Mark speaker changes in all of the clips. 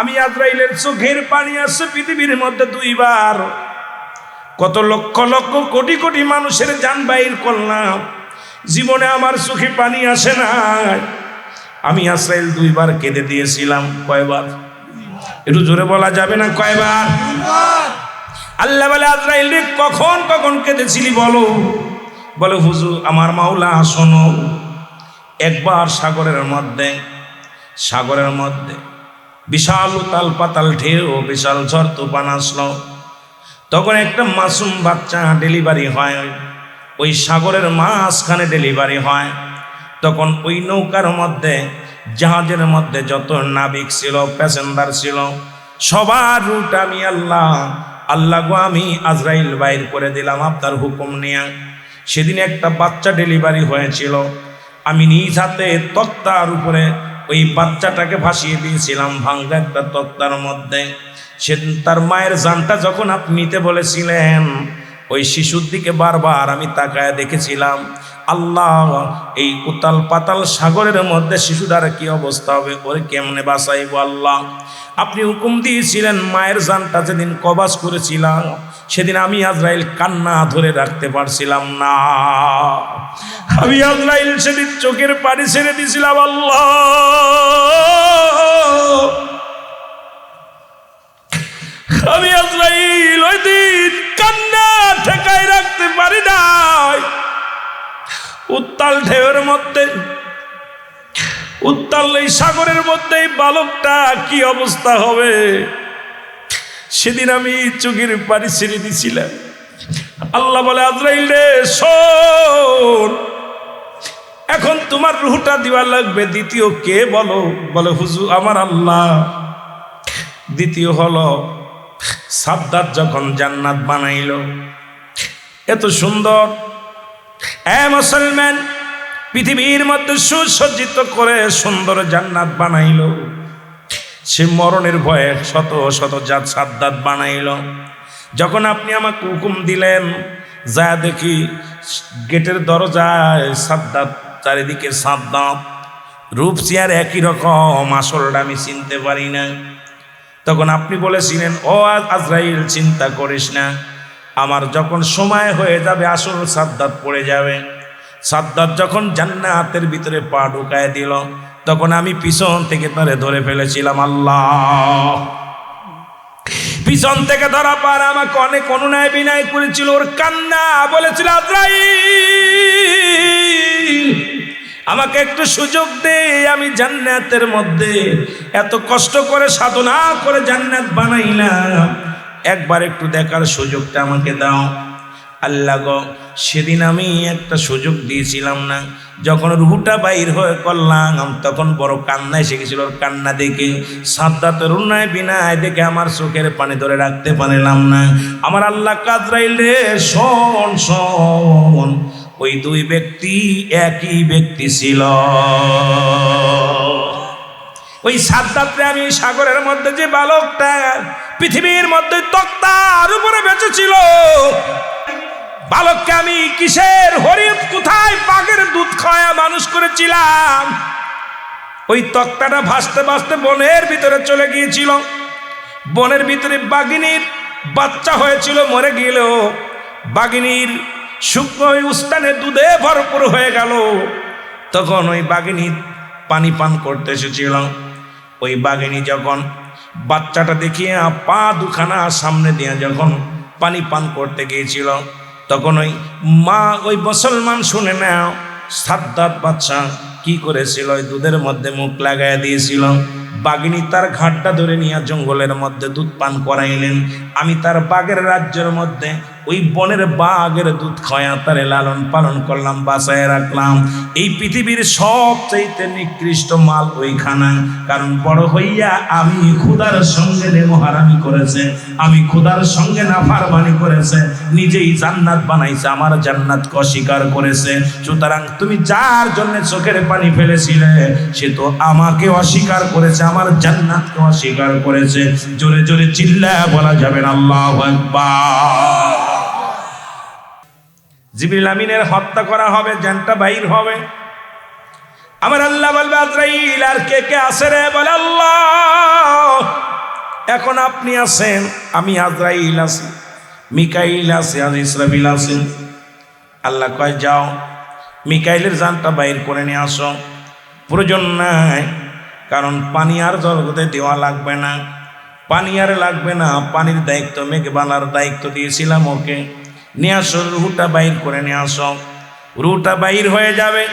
Speaker 1: আমি আজরাইলের চোখের পানি আসছে পৃথিবীর মধ্যে দুইবার। কত লক্ষ লক্ষ কোটি কোটি মানুষের যান বাইর করলাম। জীবনে আমার চোখে পানি আসে না আমি আজরাইল দুইবার কেঁদে দিয়েছিলাম, কয়বার? একটু জোরে বলা যাবে না, কয়বার? আল্লাহ বলে, আজরাইল কখন কখন কেঁদেছিলি বলো? বলে, হুজুর, আমার মাওলা, শোনো, একবার সাগরের মধ্যে সাগরের মধ্যে বিশাল উতাল পাতাল ঢেউ, বিশাল ঝড় তুফান আসলো। তখন একটা মাসুম বাচ্চা ডেলিভারি হয়। ওই সাগরের মাঝখানে ডেলিভারি হয়। তখন ওই নৌকার মধ্যে, জাহাজের মধ্যে যত নাবিক ছিল, প্যাসেঞ্জার ছিল, সবার রুট আমি আল্লাহ আল্লাহ গো আমি আজরাইল বাইর করে দিলাম আপনার হুকুম নিয়ে। সেদিন একটা বাচ্চা ডেলিভারি হয়েছিল। আমি নিজ হাতে তক্তার উপরে ওই বাচ্চাটাকে ভাসিয়ে দিয়েছিলাম ভাঙ্গা একটা তক্তার মধ্যে। সে তার মায়ের জানটা যখন আপনি নিতে বলেছিলেন, ওই শিশুর দিকে বারবার আমি তাকায় দেখেছিলাম। আল্লাহ, এই উতাল পাতাল সাগরের মধ্যে শিশুটার কি অবস্থা হবে? ওরে কেমনে বাঁচাইব আল্লাহ? আপনি হুকুম দিয়েছিলেন মায়ের জানটা যেদিন কবাস করেছিলাম সেদিন আমি আজরাইল কান্না ধরে রাখতে পারছিলাম না। আমি আজরাইল সেদিন চোখের পানি ছেড়ে দিয়েছিলাম, আল্লাহ। আমি আজরাইল ওই দিন কান্না ঠেকাই রাখতে পারি নাই। উত্তাল ঢেউয়ের মধ্যে, উত্তাল এই সাগরের মধ্যে এই বালকটা কি অবস্থা হবে? সেদিন আমি চোখের পানি ছেড়ে দিছিলাম। আল্লাহ বলে, আজরাইল রে এখন তোমার রুহটা দিবা লাগবে। দ্বিতীয় কে বলো? বলে হুজু আমার আল্লাহ। দ্বিতীয় হলো সাবদার যখন জান্নাত বানাইল, এত সুন্দর। এ মুসলমান, পৃথিবীর মধ্যে সুসজ্জিত করে সুন্দর জান্নাত বানাইল। সে মরণের ভয়ে শত শত জাত সাদ্দাত বানাইল। যখন আপনি আমাকে হুকুম দিলেন, যা দেখি গেটের দরজায় সাদ্দাত, চারিদিকে সাদ্দাত, রূপ চেয়ার একই রকম, আসলটা আমি চিনতে পারি না। তখন আপনি বলেছিলেন, ও আজরাইল, চিন্তা করিস না। আমার যখন সময় হয়ে যাবে, আসল সাদ্দাত পড়ে যাবে। সাদ্দাত যখন জান্নাতের ভিতরে পা ঢুকায় দিল তখন আমি পিছন থেকে তারে ধরে ফেলেছিলাম, আল্লাহ। পিছন থেকে ধরা পার আমাকে অনেক অনুনয় বিনয় করেছিল, ওর কান্না বলেছিল আমাকে একটু সুযোগ দে, আমি জান্নাতের মধ্যে এত কষ্ট করে, সাধনা করে জান্নাত বানাইলাম। একবার একটু দেখার সুযোগটা আমাকে দাও। আল্লাহ গো, সেদিন আমি একটা সুযোগ দিয়েছিলাম না। যখন রুহুটা বাইর হয়ে করলাম তখন বড় কান্না এসে গেছিল কান্না দেখে। সাদ্দা তরুণায় বিনায় দেখে আমার চোখের পানি ধরে রাখতে পারলাম না। আমার আল্লাহ কাজরাইল রে, শোন শোন। ওই দুই ব্যক্তি একই ব্যক্তি ছিল। ওই সাদ্দাত্রে আমি সাগরের মধ্যে যে বালকটা, পৃথিবীর মধ্যে তক্তার উপরে বেঁচেছিল বালককে আমি কিসের হরিণ? কোথায় বাঘের দুধ খাওয়া মানুষ করেছিলাম? ওই তক্তাটা ভাসতে ভাসতে বনের ভিতরে চলে গিয়েছিল। বনের ভিতরে বাঘিনীর বাচ্চা হয়েছিল, মরে গেল বাঘিনীর শুকনো উস্তানে দুধে ভরপুর হয়ে গেল। তখন ওই বাঘিনী পানি পান করতে এসেছিল। ওই বাগিনী যখন বাচ্চাটা দেখিয়ে পা দুখানা সামনে দিয়ে যখন পানি পান করতে গিয়েছিল তখন ওই মা ওই মুসলমান শুনে নাও, সাদ্দাত বাচ্চা কি করেছিল? ওই দুধের মধ্যে মুখ লাগাইয়া দিয়েছিল। বাগিনী তার ঘাটটা ধরে নিয়ে জঙ্গলের মধ্যে দুধ পান করাইলেন। আমি তার বাঘের রাজ্যের মধ্যে ওই বনের বাঘের দুধ খয়া তারে লালন পালন করলাম বাসায় রাখলাম। এই পৃথিবীর সবচাইতে নিকৃষ্ট মাল ওইখানা। কারণ বড় হইয়া আমি খুদার সঙ্গে নেমহারামি করেছে, আমি খুদার সঙ্গে নাফারমানি করেছে, নিজেই জান্নাত বানাইছে, আমার জান্নাতকে অস্বীকার করেছে। সুতরাং তুমি যার জন্য চোখের পানি ফেলেছিলে, সে তো আমাকে অস্বীকার করেছে, আমার জান্নাতকে অস্বীকার করেছে। জোরে জোরে চিল্লা বলা যাবে না। আল্লাহ জিবরিল আমিনের হত্যা করা হবে জানটা বাইর হবে। আমার আল্লাহ বলবে, আজরাইল, আর কে কে আসে রে? বলে আল্লাহ, এখন আপনি আছেন, আমি আজরাইল আছি, মিকাইল আছে আজ ইসরাফিল আছে। আল্লাহ কয়, যাও, মিকাইলের জানটা বাইর করে নিয়ে আসো। প্রয়োজন নাই, কারণ পানি আর জগতে দেওয়া লাগবে না। পানি আর লাগবে না, পানির দায়িত্ব, মেঘবালার দায়িত্ব দিয়েছিলাম ওকে। নিয়ে আসো রুটা বাইর করে নিয়ে আসো। রুটা বাইর হয়ে যাবে।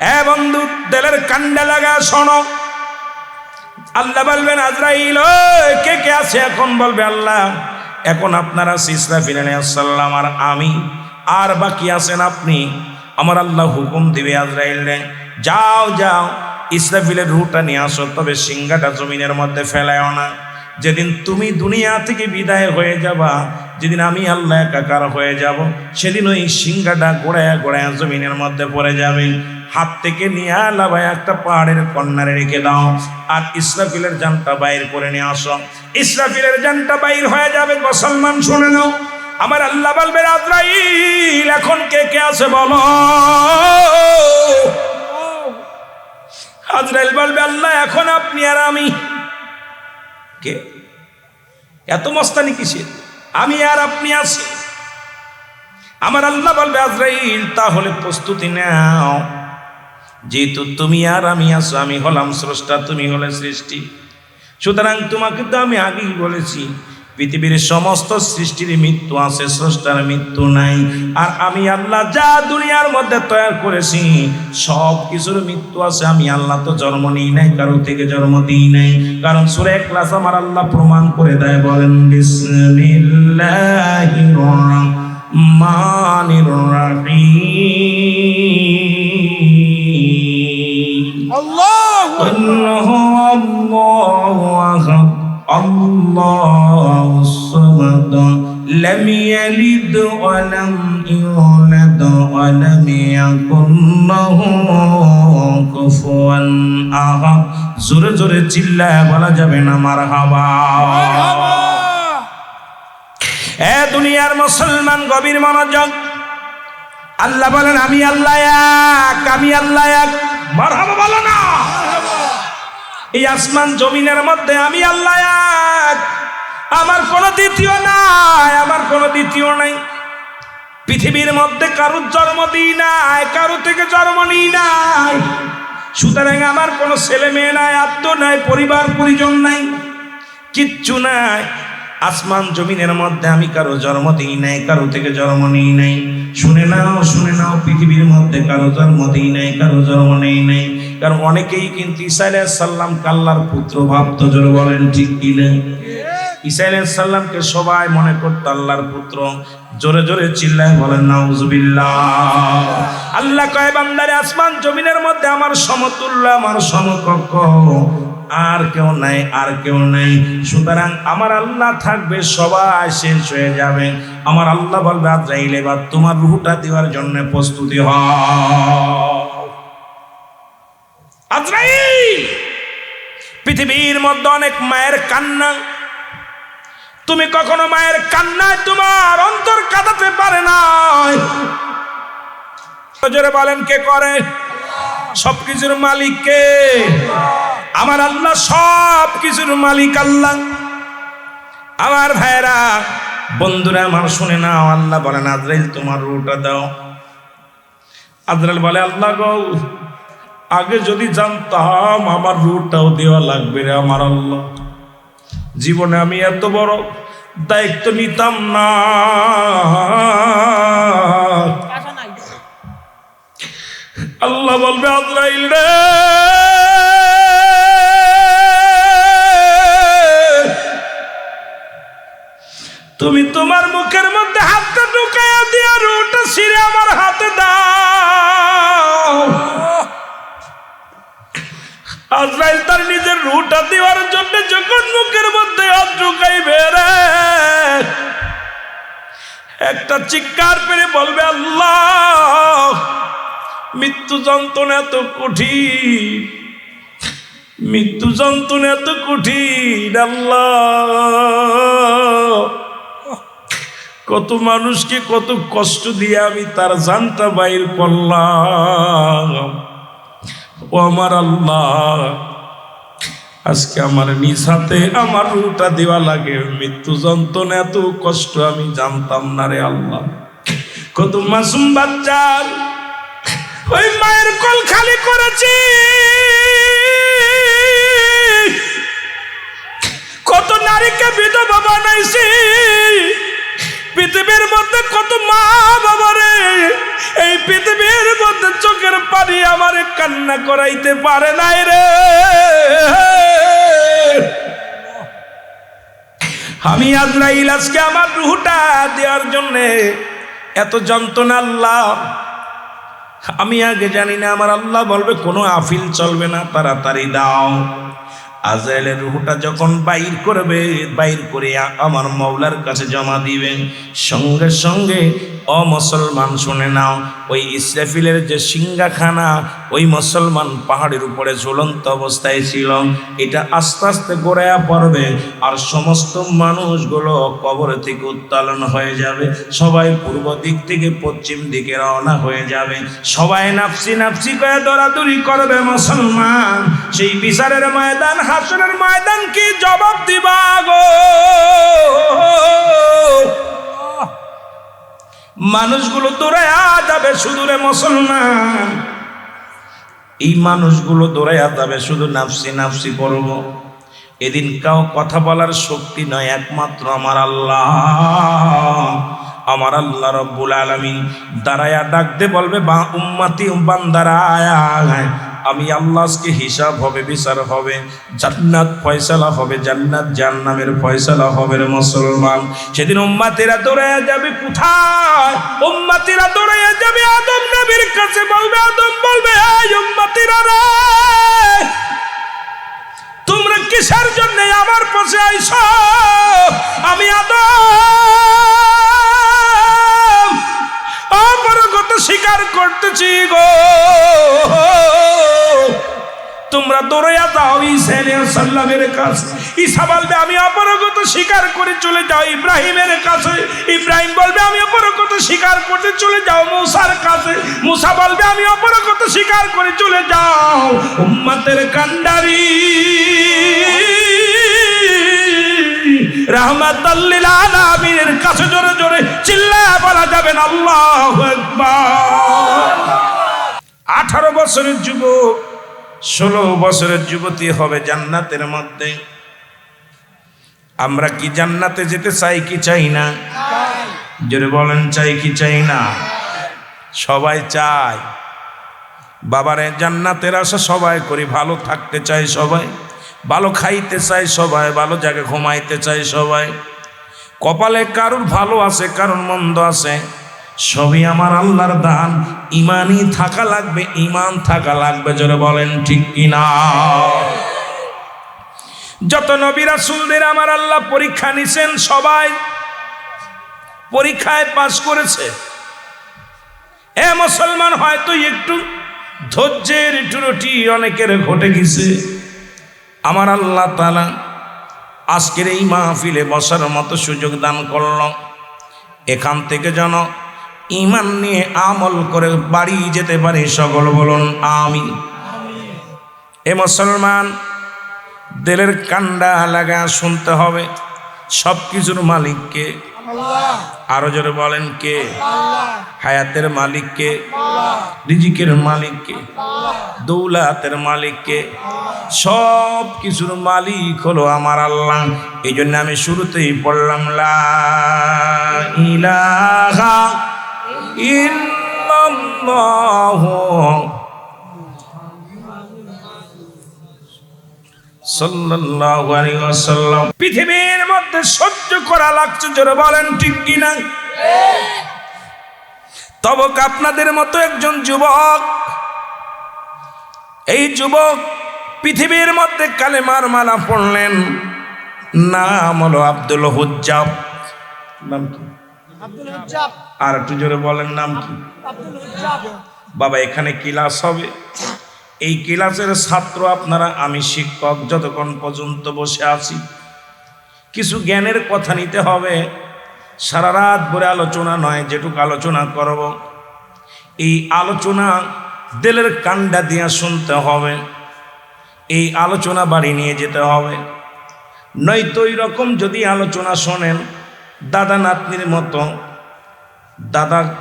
Speaker 1: এ বন্ধু, তেলের কান্ডা লাগা, শোনো। আল্লাহ বলবেন, আজরাইল কে কে আছে এখন? বলবে আল্লাহ, এখন আপনারা ইসরাফিল আলাইসাল্লাম আর আমি, আর বাকি আছেন আপনি। আমার আল্লাহ হুকুম দিবে আজরাইল রে। যাও যাও, ইসরাফিলের রুটা নিয়ে আসো, তবে সিংহাটা জমিনের মধ্যে ফেলায়ও না। যেদিন তুমি দুনিয়া থেকে বিদায় হয়ে যাবা, যেদিন আমি আল্লাহ একাকার হয়ে যাব, সেদিন ওই সিংহাটা গোড়ায় গোড়ায় জমিনের মধ্যে পড়ে যাবে। হাত থেকে নিয়ে আলাবায় একটা পাহাড়ের কন্যারে রেখে দাও আর ইসরাফিলের জানটা বাইর করে নিয়ে আসো। ইসরাফিলের জানটা বাইর হয়ে যাবে, মুসলমান শুনে নাও। আমার আল্লাহ বলবে, আজরাইল, এখন কে কে আছে বলো? আজরাইল বলবে, আল্লাহ, এখন আপনি আর আমি। কে? এত মস্তানি কিসের? আমি আর আপনি আছি। আমার আল্লাহ বলবে, আজরাইল, তাহলে প্রস্তুতি নাও। যেহেতু তুমি আর আমি আছো, আমি হলাম স্রষ্টা, তুমি হলে সৃষ্টি। সুতরাং তোমাকে তো আমি আগেই বলেছি পৃথিবীর সমস্ত সৃষ্টির মৃত্যু আছে স্রষ্টার মৃত্যু নাই। আর আমি আল্লাহ যা দুনিয়ার মধ্যে তৈরি করেছি সব কিছুর মৃত্যু আছে। আমি আল্লাহ তো জন্ম নিই নাই কারও থেকে জন্ম দিই নাই। কারণ সুরে ক্লাস আমার আল্লাহ প্রমাণ করে দেয় বলেন বিসমিল্লাহির রাহিম।
Speaker 2: আল্লাহু
Speaker 1: আল্লাহু আল্লাহ لم يلد ولم يولد ولم يكن له كفوا أحد জোরে জোরে চিল্লায় বলা যাবে না মারহাবা এ দুনিয়ার মুসলমান গভীর মনোযোগ আল্লাহ বলেন আমি আল্লাহ এক আমি আল্লাহ এক মারহাবা বলো না এই আসমান জমিনের মধ্যে আমি আল্লাহ এক আমার কোনো দ্বিতীয় নাই, আমার কোনো দ্বিতীয় নাই। পৃথিবীর মধ্যে কারুর জন্ম দিই নাই কারু থেকে জন্ম নিই নাই। সুতরাং আমার কোনো ছেলে মেয়ে নাই আত্ম নাই, পরিবার, পরিজন নাই, কিচ্ছু নাই। আসমান জমিনের মধ্যে আমি কারও জন্ম দিই নাই, কারও থেকে জন্ম নিই নাই। শুনে নাও শুনে নাও, পৃথিবীর মধ্যে কারও জন্ম দিই নাই, কারও জন্ম নেই নাই। কারণ অনেকেই কিন্তু ইসা সাল্লাম কাল্লার পুত্র ভাবতো, জোর বলেন ঠিক কিনা ইসা সাল্লামকে সবাই মনে করতো আল্লাহর পুত্র। জোরে জোরে চিল্লায় বলেন, নাউজুবিল্লাহ। আল্লাহ কয়, বান্দারে, আসমান জমিনের মধ্যে আমার সমতুল্য, আমার সমকক্ষ। আর কেউ নাই, আর কেউ নাই। সুতরাং আমার আল্লাহ থাকবে, সবাই শেষ হয়ে যাবে। আমার আল্লাহ বলবে, আজরাইল, এবার তোমার রুহটা দেওয়ার জন্য প্রস্তুতি হ পৃথিবীর মধ্যে অনেক মায়ের কান্না তুমি কখনো মায়ের কান্নায় তোমার অন্তর কাঁদাতে পারে না জোরে বলেন, কে করে? সবকিছুর মালিক কে? আমার আল্লাহ সব কিছুর মালিক আল্লাহ। আমার ভাইরা বন্ধুরা, আমার শুনে না আল্লাহ বলেন, আজরাইল, তোমার রুটা দাও। আজরাইল বলে, আল্লাহ গো, আগে যদি জানতাম, আমার রুটাও দেওয়া লাগবে রে, আমার আল্লাহ। জীবনে আমি এত বড় দায়িত্ব নিতাম না। আল্লাহ বলবে আজরাইল রে। তুমি তোমার মুখের মধ্যে হাতটা ঢুকাইয়া দিয়া রুটা ছিঁড়ে আমার হাতে দাও। আজরাইল তার নিজের রুটা দেওয়ার জন্য যখন মুখের মধ্যে হাত ঢুকাইবে একটা চিৎকার পেরে বলবে, আল্লাহ, মৃত্যু যন্ত্রণা এত কঠিন, মৃত্যু যন্ত্রণা এত কঠিন, আল্লাহ, কত মানুষকে কত কষ্ট দিয়ে আমি তার জানটা বাইর করলাম। ও আমার আল্লাহ আজকে আমার নিসাতে আমার রুটা দেওয়া লাগে। মৃত্যু যন্ত্রণা, এত কষ্ট আমি জানতাম না রে আল্লাহ। কত মাসুম বাচ্চার ওই মায়ের কল খালি করেছি। কত নারীকে বিধবা বানাইছি। পৃথিবীর মধ্যে কত মা বাবা রে? এই পৃথিবীর মধ্যে চোখের পানি আমার কান্না করাইতে পারে নাই রে। আমি আজরাইল আজকে আমার রুহটা দেওয়ার জন্যে এত যন্ত্রণা আল্লাহ। আমি আগে জানি না, আমার আল্লাহ বলবে, কোনো আফিল চলবে না, তাড়াতাড়ি দাও। আজরাইলের রুহটা যখন বাইর করবে বাইর করে আমার মৌলার কাছে জমা দিবেন সঙ্গে সঙ্গে অ মুসলমান শুনে নাও। ওই ইসরাফিলের যে সিংহাখানা, ওই মুসলমান পাহাড়ের উপরে ঝুলন্ত অবস্থায় ছিল। এটা আস্তে আস্তে গড়াইয়া পড়বে আর সমস্ত মানুষগুলো কবর থেকে উত্তোলন হয়ে যাবে। সবাই পূর্ব দিক থেকে পশ্চিম দিকে রওনা হয়ে যাবে। সবাই নাফসি নাফসি করে দৌড়াদৌড়ি করবে মুসলমান। সেই বিচারের ময়দান হাসনের ময়দান কি জবাব দিবা গো। মানুষগুলো দৌড়াইয়া যাবে সুদূরে মুসলমান। এই মানুষগুলো দৌড়াইয়া যাবে শুধু নাফসি নাফসি করব এদিন কাউ কথা বলার শক্তি নয়, একমাত্র আমার আল্লাহ। আমার আল্লাহ রব্বুল আলমী দাঁড়াইয়া ডাকতে বলবে, বা উম্মাতি, বান্দারা আমি আল্লাহকে হিসাব হবে, বিচার হবে। জান্নাত ফয়সালা হবে, জান্নাত জান্নামের ফয়সালা হবে মুসলমান। সেদিন উম্মাতিরা দৌড়াইয়া যাবে কোথায়? উম্মাতিরা দৌড়াইয়া যাবে, আদম নবীর কাছে বলবে, আদম বলবে উম্মাতিরা রে, তোমরা কিসের জন্য আমার পাশে আইস আমি আদম স্বীকার করতেছি গো। তোমরা দৌড়াইয়া আলাইহিস সালামের কাছে। ঈসা বলবে, আমি অপরগত স্বীকার করে চলে যাও ইব্রাহিমের কাছে। ইব্রাহিম বলবে, আমি অপরগত স্বীকার করতে চলে যাও মুসার কাছে। মুসা বলবে, আমি অপরগত স্বীকার করে চলে যাও উম্মতের কান্ডারি রহমাতাল্লিল আলামিনের কাছে জোরে জোরে চিল্লায় বলা যাবেন আল্লাহু আকবার। আঠারো বছরের যুবক, ষোলো বছরের যুবতী হবে জান্নাতের মধ্যে। আমরা কি জান্নাতে যেতে চাই কি চাই না? জোরে বলেন, চাই কি চাই না? সবাই চায়। বাবারে, জান্নাতের আশা সবাই করি, ভালো থাকতে চাই সবাই। ভালো খাইতে চাই সবাই, ভালো জায়গায় ঘুমাইতে চাই সবাই। কপালে কারুর ভালো আছে, কারুর মন্দ আছে, সবই আমার আল্লাহর দান। ইমানই থাকা লাগবে, ইমান থাকা লাগবে, জোরে বলেন ঠিক কিনা? যত নবী রাসূলদের আমার আল্লাহ পরীক্ষা নিছেন, সবাই পরীক্ষায় পাশ করেছে। এ মুসলমান হয়তো একটু ধৈর্যের ত্রুটি অনেকের ঘটে গেছে। আমার আল্লাহ তালা আজকের এই মাহফিলে বসার মতো সুযোগ দান করল। এখান থেকে যেন ইমান নিয়ে আমল করে বাড়ি যেতে পারে সকল বলুন আমি এ মুসলমান, দেলের কান্ডা লাগা শুনতে হবে। সব কিছুর মালিককে আরও জোরে বলেন কে? হায়াতের মালিককে রিজিকের মালিককে দৌলাতের মালিককে সব কিছুর মালিক হলো আমার আল্লাহ। এই জন্য আমি শুরুতেই পড়লাম লা ইলাহা ইল্লাল্লাহু সাল্লাল্লাহু আলাইহি পৃথিবীর মধ্যে সহ্য করা লাগছে জোরে বলেন ঠিক কিনা তবক আপনাদের মতো একজন যুবক এই যুবক পৃথিবীর মধ্যে কালেমার মালা পড়লেন নাম হলো আব্দুল হুজ্জাব। নাম কি? আর একটু জোরে বলেন নাম কি? বাবা এখানে ক্লাস হবে? এই ক্লাসের ছাত্র আপনারা, আমি শিক্ষক, যতক্ষণ পর্যন্ত বসে আছি। কিছু জ্ঞানের কথা নিতে হবে। সারা রাত ভরে আলোচনা নয়, যেটুকু আলোচনা করব। এই আলোচনা দিলের কান্ডা দিয়া শুনতে হবে। এই আলোচনা বাড়ি নিয়ে যেতে হবে। নয়তো ওই রকম যদি আলোচনা শোনেন, দাদা নাতনির মতো, দাদা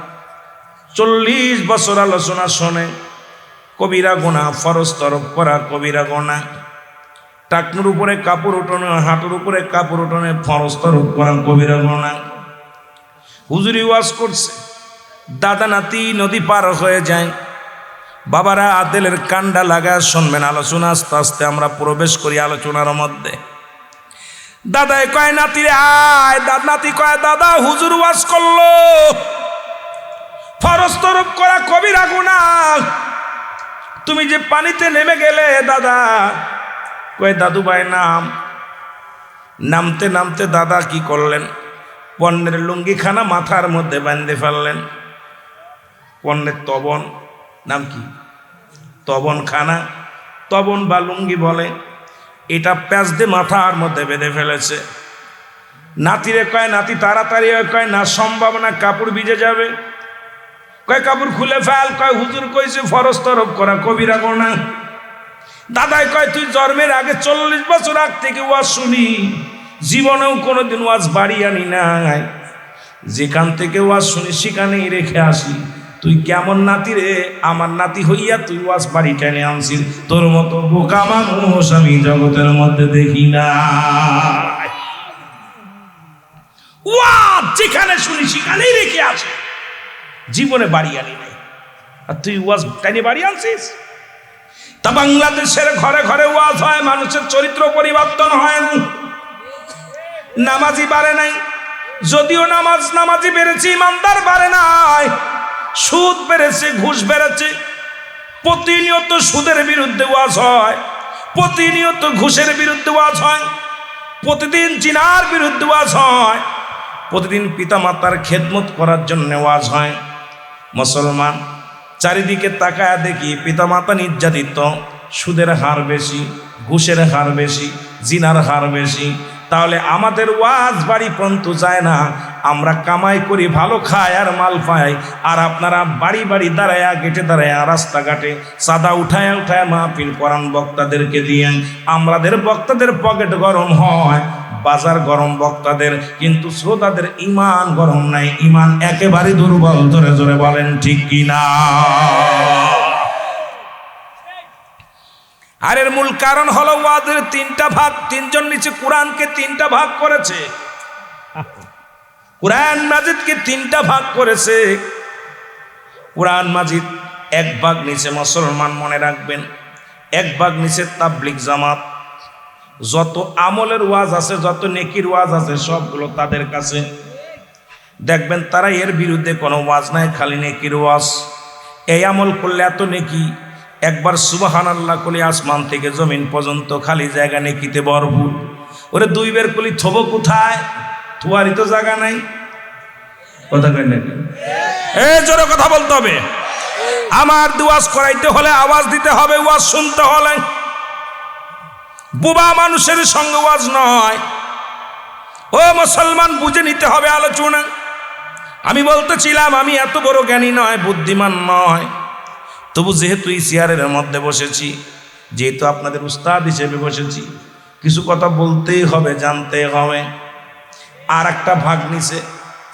Speaker 1: চল্লিশ বছর আলোচনা শোনে কবিরা গোনা, ফরজ তরফ করা কবিরা গোনা। টাকনুর উপরে কাপড় উঠানো, হাঁটুর উপরে কাপড় উঠানো ফরজ তরফ করা কবিরা গোনা। হুজুরি ওয়াজ করছে, দাদা নাতি নদী পার হয়ে যায়। বাবারা আদেলের কান্ডা লাগা শুনবেন, আলোচনা আস্তে আস্তে আমরা প্রবেশ করি আলোচনার মধ্যে। দাদাই কয় নাতি আয় দাদ নাতি কয়, দাদা, হুজুর ওয়াজ করল। ফরজ তরফ করা কবিরা গুণা তুমি যে পানিতে নেমে গেলে, দাদা। কয়, দাদু ভাই, নাম। নামতে নামতে দাদা কি করলেন? পণ্যের লুঙ্গিখানা মাথার মধ্যে বাঁধে ফেললেন। পণ্যের তবন, নাম কি? তবন খানা তবন বা লুঙ্গি বলে, এটা প্যাঁচ দিয়ে মাথার মধ্যে বেঁধে ফেলেছে। নাতিরে কয়, নাতি, তাড়াতাড়ি কয়, না, সম্ভাবনা, কাপড় ভিজে যাবে। কয় কাপড় খুলে ফেল, কয় হুজুর কইছে ফরজ তরফ করা, কবিরা গোনা দাদাই কয়, তুই জন্মের আগে চল্লিশ বছর আগ থেকে ওয়াজ শুনি, জীবনেও কোনোদিন ওয়াজ বাড়ি আনি নাই। যেখান থেকে ওয়াজ শুনি, সেখানেই রেখে আসি। তুই কেমন নাতি রে? আমার নাতি হইয়া তুই ওয়াজ বাড়ি টেনে আনছিস। তোর মতো বোকা মানুষ আমি জগতের মধ্যে দেখি না ওয়াজ যেখানে শুনি, সেখানেই রেখে আসি। জীবনে বাড়ি আনি নাই। আর তুই ওয়াজ টেনে বাড়ি আনছিস? তা বাংলাদেশের ঘরে ঘরে ওয়াজ হয়, মানুষের চরিত্র পরিবর্তন হয়। নামাজি বাড়ে নাই। যদিও নামাজ নামাজি বেড়েছে, ইমানদার বাড়ে নাই। সুদ বেড়েছে, ঘুষ বেড়েছে। প্রতিনিয়ত সুদের বিরুদ্ধে ওয়াজ হয়। প্রতিনিয়ত ঘুষের বিরুদ্ধে ওয়াজ হয়। প্রতিদিন চিনার বিরুদ্ধে ওয়াজ হয়। প্রতিদিন পিতামাতার খেদমত করার জন্য ওয়াজ হয়। মুসলমান, চারিদিকে তাকায় দেখি পিতামাতা নির্যাতিত, সুদের হার বেশি, ঘুষের হার বেশি, জিনার হার বেশি। তাহলে আমাদের ওয়াজ বাড়ি পর্যন্ত যায় না। আমরা কামাই করি, ভালো খাই আর মাল পাই। আর আপনারা বাড়ি বাড়ি দাঁড়ায়া, গেটে দাঁড়ায়া, রাস্তাঘাটে সাদা উঠায় উঠায় মাহফিল করান বক্তাদেরকে দিয়ে। আমাদের বক্তাদের পকেট গরম হয়। বাজার গরম বক্তাদের, কিন্তু শ্রোতাদের ইমান গরম নাই। ইমান একেবারে দুর্বল ধরে ধরে বলেন, ঠিক কিনা আর এর মূল কারণ হলো ওয়াদের তিনটা ভাগ, তিনজন নিচে কোরআনকে তিনটা ভাগ করেছে। কোরআন মাজিদকে তিনটা ভাগ করেছে। কোরআন মাজিদ এক ভাগ নিচে মুসলমান মনে রাখবেন, এক ভাগ নিচে তাবলিক জামাত। যত আমলের ওয়াজ আছে, যত নেকির ওয়াজ আছে, সবগুলো তাদের কাছে। দেখবেন তারা এর বিরুদ্ধে কোনো ওয়াজ নাই, খালি নেকির ওয়াজ। এই আমল করলে এত নেকি, একবার সুবাহান আল্লাহ কলি আসমান থেকে জমিন পর্যন্ত খালি জায়গা নেকিতে ভরপুর। ওরে দুই বের কলি থব কোথায়? থুয়ারি তো জায়গা নাই। কথা কয় নাকি এ জোরে কথা বলতে হবে। আমার দুয়াজ করাইতে হলে আওয়াজ দিতে হবে, ওয়াজ শুনতে হলে। বুবা মানুষের সঙ্গে ওয়াজ নয়। ও মুসলমান, বুঝে নিতে হবে আলোচনা। আমি বলতেছিলাম, আমি এত বড় জ্ঞানী নয়, বুদ্ধিমান নয়। তবু যেহেতু এই চেয়ারের মধ্যে বসেছি, যেহেতু আপনাদের উস্তাদ হিসেবে বসেছি, কিছু কথা বলতেই হবে জানতে হবে। আর একটা ভাগ নিছে,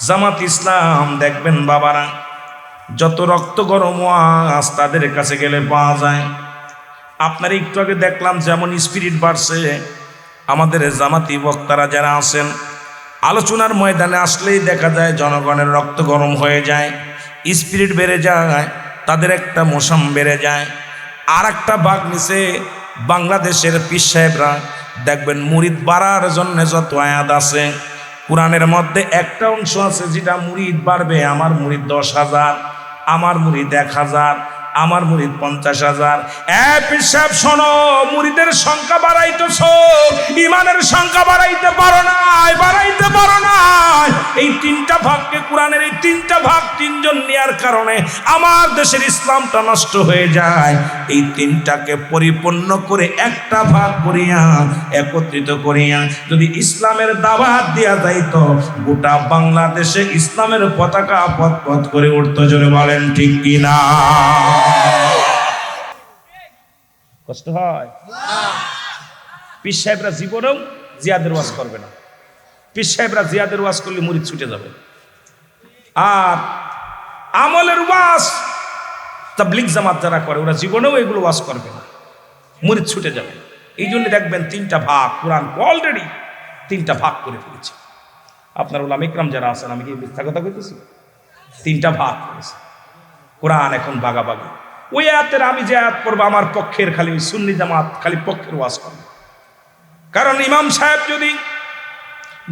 Speaker 1: জামাত ইসলাম, দেখবেন বাবারা, যত রক্ত গরম ওয়াজ তাদের কাছে গেলে পাওয়া যায়। আপনার একটু আগে দেখলাম যেমন স্পিরিট বাড়ছে, আমাদের জামাতি বক্তারা যারা আছেন, আলোচনার ময়দানে আসলেই দেখা যায় জনগণের রক্ত গরম হয়ে যায় স্পিরিট বেড়ে যায়, তাদের একটা মৌসুম বেড়ে যায়। আর একটা ভাগ নিচে বাংলাদেশের পীর সাহেবরা দেখবেন মুরিদ বাড়ার জন্য যত আয়াত আছে, কোরআনের মধ্যে একটা অংশ আছে যেটা মুরিদ বাড়বে, আমার মুরিদ দশ হাজার, আমার মুরিদ এক হাজার আমার মুরিদ পঞ্চাশ হাজার। হিসাব শোনো, মুরিদের সংখ্যা বাড়াইতেছ, ইমানের সংখ্যা বাড়াইতে পারো নাই, বাড়াইতে পারো নাই। এই তিনটা ভাগকে কোরআনের এই তিনটা ভাগ তিনজন নেয়ার কারণে আমার দেশের ইসলামটা নষ্ট হয়ে যায়। এই তিনটাকে পরিপূর্ণ করে একটা ভাগ করিয়া, একত্রিত করিয়া যদি ইসলামের দাবাত দেওয়া যাইতো, গোটা বাংলাদেশে ইসলামের পতাকা পথ পথ করে উঠতো, জোরে বলেন ঠিক কিনা? কষ্ট হয়? পীর সাহেবরা জীবনেও জিয়াদের ওয়াজ করবে না। পীর সাহেবরা জিয়াদের ওয়াজ করলে মুড়ি ছুটে যাবে। আর আমলের ওয়াজ তাবলিক জামাত যারা করে, ওরা জীবনেও এগুলো ওয়াজ করবে না। মুড়ি ছুটে যাবে। এই জন্য দেখবেন তিনটা ভাগ, কোরআন অলরেডি তিনটা ভাগ করে ফেলেছে। আপনার ওলাম ইকরাম যারা আছেন, আমি কি মিথ্যা কথা কইতেছি? তিনটা ভাগ করেছে। কোরআন এখন বাগাবাগি। ওই আয়াতের আমি যে আয়াত করব আমার পক্ষের খালি সুন্নি জামাত খালি পক্ষের ওয়াজ করব। কারণ ইমাম সাহেব যদি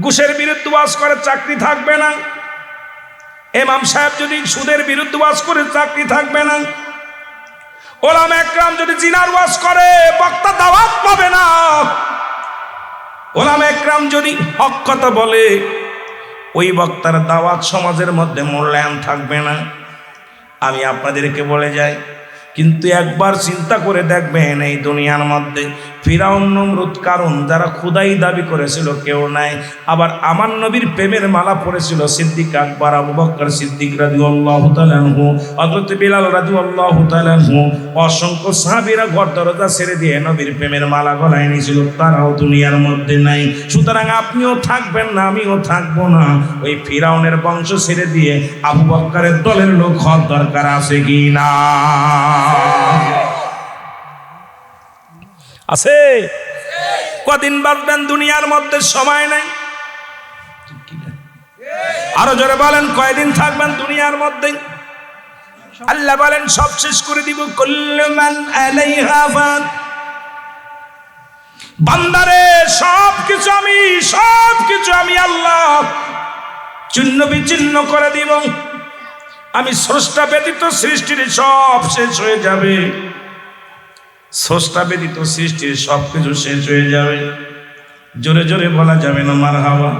Speaker 1: ঘুষের বিরুদ্ধে ওয়াজ করে, চাকরি থাকবে না। ইমাম সাহেব যদি সুদের বিরুদ্ধে ওয়াজ করে, চাকরি থাকবে না। ওলাম একরাম যদি জিনার ওয়াজ করে, বক্তা দাওয়াত পাবে না। ওলাম একরাম যদি হক কথা বলে, ওই বক্তার দাওয়াত সমাজের মধ্যে মূল্যায়ন থাকবে না। আমি আপনাদেরকে বলে যাই কিন্তু একবার চিন্তা করে দেখবেন এই দুনিয়ার মধ্যে ফিরাউন নমরুদ কারণ যারা খুদাই দাবি করেছিল, কেউ নাই। আবার আমার নবীর প্রেমের মালা পড়েছিল সিদ্দিক আকবর, আবু বক্কর সিদ্দিক রাজু আল্লাহ তালানহু হজরত বিলাল রাজু আল্লাহ তালানহু অসংখ্য সাহাবিরা ঘর দরজা ছেড়ে দিয়ে নবীর প্রেমের মালা গলায় নিয়েছিল, তারাও দুনিয়ার মধ্যে নাই। সুতরাং আপনিও থাকবেন না, আমিও থাকব না। ওই ফিরাউনের বংশ ছেড়ে দিয়ে আবু বক্করের দলের লোক হওয়ার দরকার আছে কি না? আছে? কদিন বাঁচবেন দুনিয়ার মধ্যে? সময় নাই। আরও জোরে বলেন, কয়দিন থাকবেন দুনিয়ার মধ্যে? আল্লাহ বলেন, সব শেষ করে দিব। আলাইহা বান্দারে সব কিছু আমি সব কিছু আমি আল্লাহ। চিহ্ন বিচ্ছিন্ন করে দিব। আমি স্রষ্টা ব্যতীত সৃষ্টির সব শেষ হয়ে যাবে। স্রষ্টা ব্যতীত সৃষ্টির সব কিছু শেষ হয়ে যাবে। জোরে জোরে বলা যাবে না মার হাওয়া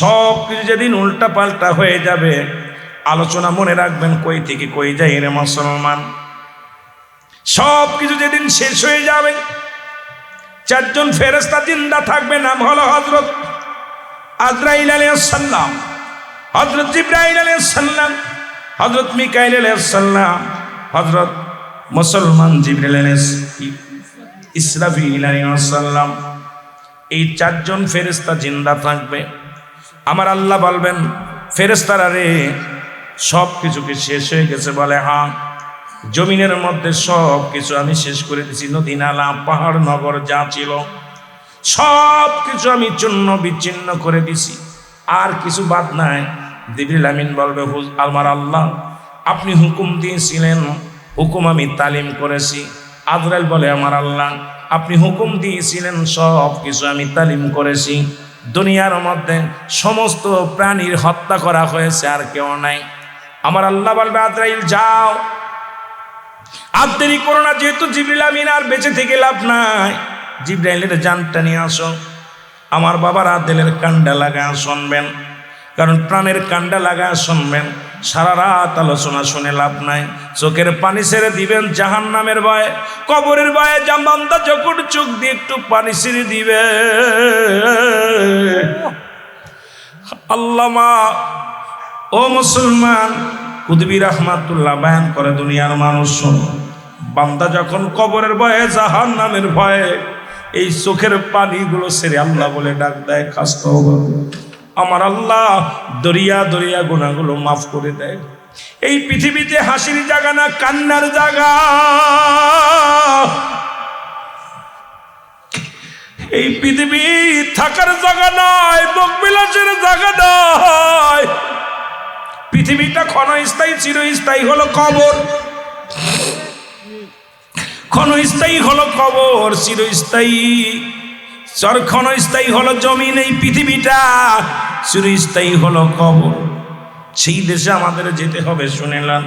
Speaker 1: সব কিছু যেদিন উল্টা পাল্টা হয়ে যাবে, আলোচনা মনে রাখবেন কই থেকে কই যাই রে মুসলমান। সব কিছু যেদিন শেষ হয়ে যাবে, চারজন ফেরেস্তা জিন্দা থাকবে, নাম হলো হজরত আজরাইল আলাইসাল্লাম হজরত জিব্রাইল আলাইসাল্লাম হজরত মিকাইল আলাইসাল্লাম হজরত মুসলমান আলাইহিস ইসরাফিল আলাইসাল্লাম এই চারজন ফেরেস্তা জিন্দা থাকবে। আমার আল্লাহ বলবেন ফেরেস্তারা রে সব কিছু কি শেষ হয়ে গেছে বলে হ্যাঁ জমিনের মধ্যে সব কিছু আমি শেষ করে দিছি নদী নালা পাহাড়, নগর যা ছিল সব কিছু আমি চূন্য বিচ্ছিন্ন করে দিছি আর কিছু বাদ নাই। দিবিল আমিন বলবে আমার আল্লাহ, আপনি হুকুম দিয়েছিলেন হুকুম আমি তালিম করেছি। আজরাইল বলে, আমার আল্লাহ, আপনি হুকুম দিয়েছিলেন, সব কিছু আমি তালিম করেছি। দুনিয়ার মধ্যে সমস্ত প্রাণীর হত্যা করা হয়েছে, আর কেউ নাই। আমার আল্লাহ বলবে, আজরাইল, যাও। আর দেরি করো না, যেহেতু জিবরিল আমিন আর বেঁচে থেকে লাভ নাই। জিব্রাইলের জানটা নিয়ে আসো। আমার বাবার আদেলের কান্ডা লাগা শুনবেন, কারণ প্রাণের কান্ডা লাগা শুনবেন। সারা রাত আলোচনা শুনে লাভ নাই। চোখের পানি ছেড়ে দিবেন জাহান নামের ভয়ে, কবরের ভয়ে জাম্বান্দা যখন চোখ দিয়ে একটু পানি ছেড়ে দিবে। আল্লামা, ও মুসলমান, কুদবি রহমাতুল্লাহ বায়ান করে দুনিয়ার মানুষ বান্দা যখন কবরের ভয়ে জাহান নামের ভয়ে, এই চোখের পানিগুলো সেরে আল্লাহ বলে ডাক দেয় খাস্ত আমার আল্লাহ দরিয়া দরিয়া গুণাগুলো মাফ করে দেয়। এই পৃথিবীতে হাসির জায়গা না কান্নার জায়গা। এই পৃথিবী থাকার জায়গা নয় বকবিলাসের জায়গা নয় পৃথিবীটা ক্ষণস্থায়ী, চিরস্থায়ী হলো কবর। ক্ষণস্থায়ী হলো কবর, চিরস্থায়ী। চর ক্ষণস্থায়ী হলো জমিন এই পৃথিবীটা, চিরস্থায়ী হলো কবর। সেই দেশে আমাদের যেতে হবে শুনেলাম